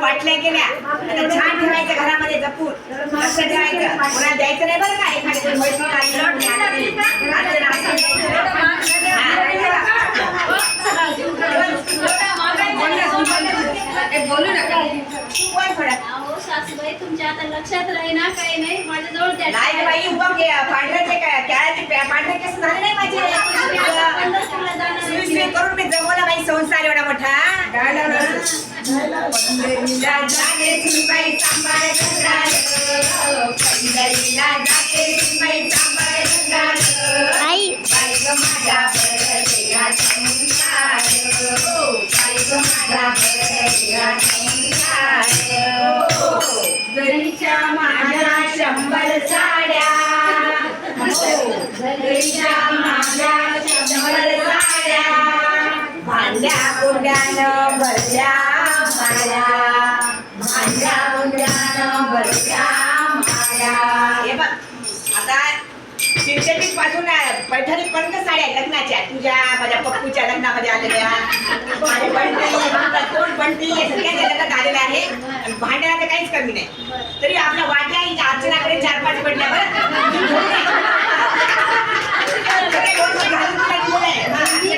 पाटल्या केल्या आता छान ठेवायचं घरामध्ये जपून लक्ष ठेवायचं कोणाला द्यायचं नाही बरं का एखादी नका तू बोल थोडं. अहो सासूबाई तुमच्या आता लक्षात राहीना काही नाही माझ्याजवळ द्या नाही बाई उभं पांढऱ्याचे काय केळाचे पांढरे केस झाले नाही माझे. सुई करून मी जमवला बाई संसार एवढा मोठा सांभाळ घरीच्या माझ्या शंभर साड्या. हो, घरीच्या माझ्या शंभर साड्या. भांड्या कुंड्यानं भरल्या भांड्या कुंड्यानं भरल्या हे बघ आता सिंथेटिकपासून पैठणी पर्यंत साड्या लग्नाच्या तुझ्या माझ्या पप्पूच्या लग्नामध्ये आलेल्या. माझे बंटी कोण बंटी सगळ्यांच्या लग्नात आलेल्या आहे. आणि भांड्याला तर काहीच कमी नाही. तरी आपल्या वाट्या इथं अर्चनाकडे चार पाच पडल्या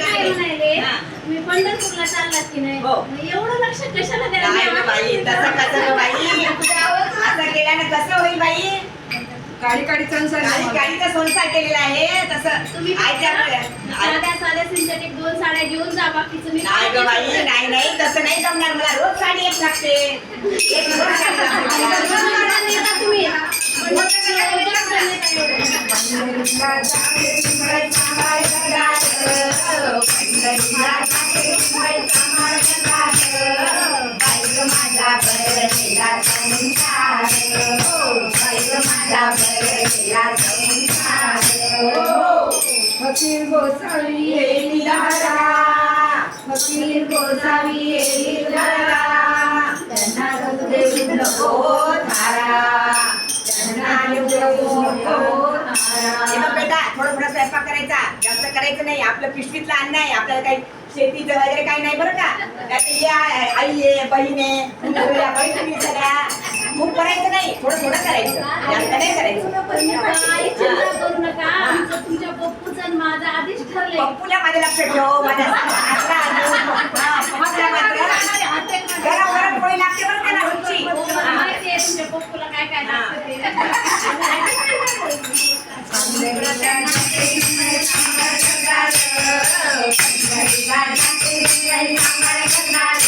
मी पंढरपूरला चाललात की नाही? हो. एवढं लक्ष कशाला नाही गं बाई तसं कसं गं बाई असं केल्यानं कसं होईल बाई काळी काळी संसार आणि. गाडीचा संसार केलेला आहे तसं तुम्ही आयत्या साध्या साध्या सिंथेटिक दोन साड्या घेऊन जा बाकीचं मी नाही गं बाई नाही नाही तसं नाही जमणार. मला रोज साडी एक लागते. एक रोज साडी लागते. मला. पंढरपूरला नेता तुम्ही पंढरपूरला रोजच नेता एवढं. फकीर गोसावी येईल दारा फकीर गोसावी येईल दारा त्यांना देऊ नको थारा त्यांना देऊ नको हो बेटा थोडं थोडं स्वयंपाक करायचा. जास्त करायचं नाही. आपलं पिशवीतलं अन्न आहे. आपल्याला काही शेतीचं वगैरे काही नाही बरं का? आई आहे बहीण आहे सगळ्या. खूप करायचं नाही थोडं थोडं करायचं. जास्त नाही करायचं. करू नका. तुमच्या पप्पूचं माझं आधीच ठरलंय. पप्पूला माझं लक्ष ठेव माझ्या. हा, पप्पूला मात्र. गरम गरम पोळी लागते बरं त्याला रोजची मला माहिती आहे तुमच्या पप्पूला काय काय लागतं ते.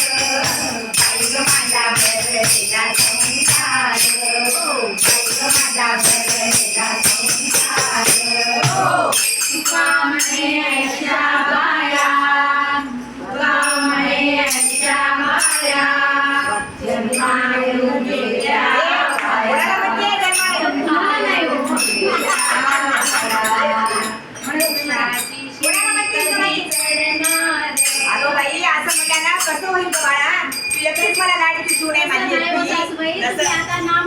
స్టూడెంట్ అని చెప్పి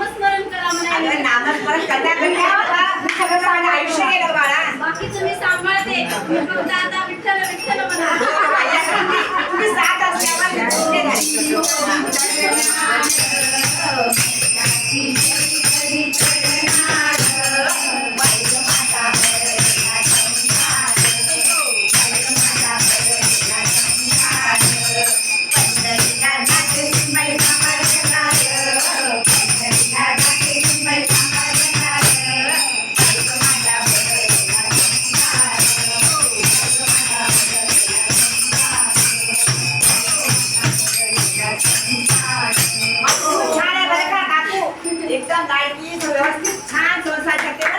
एकदम लाडकी व्यवस्थित छान संसार करते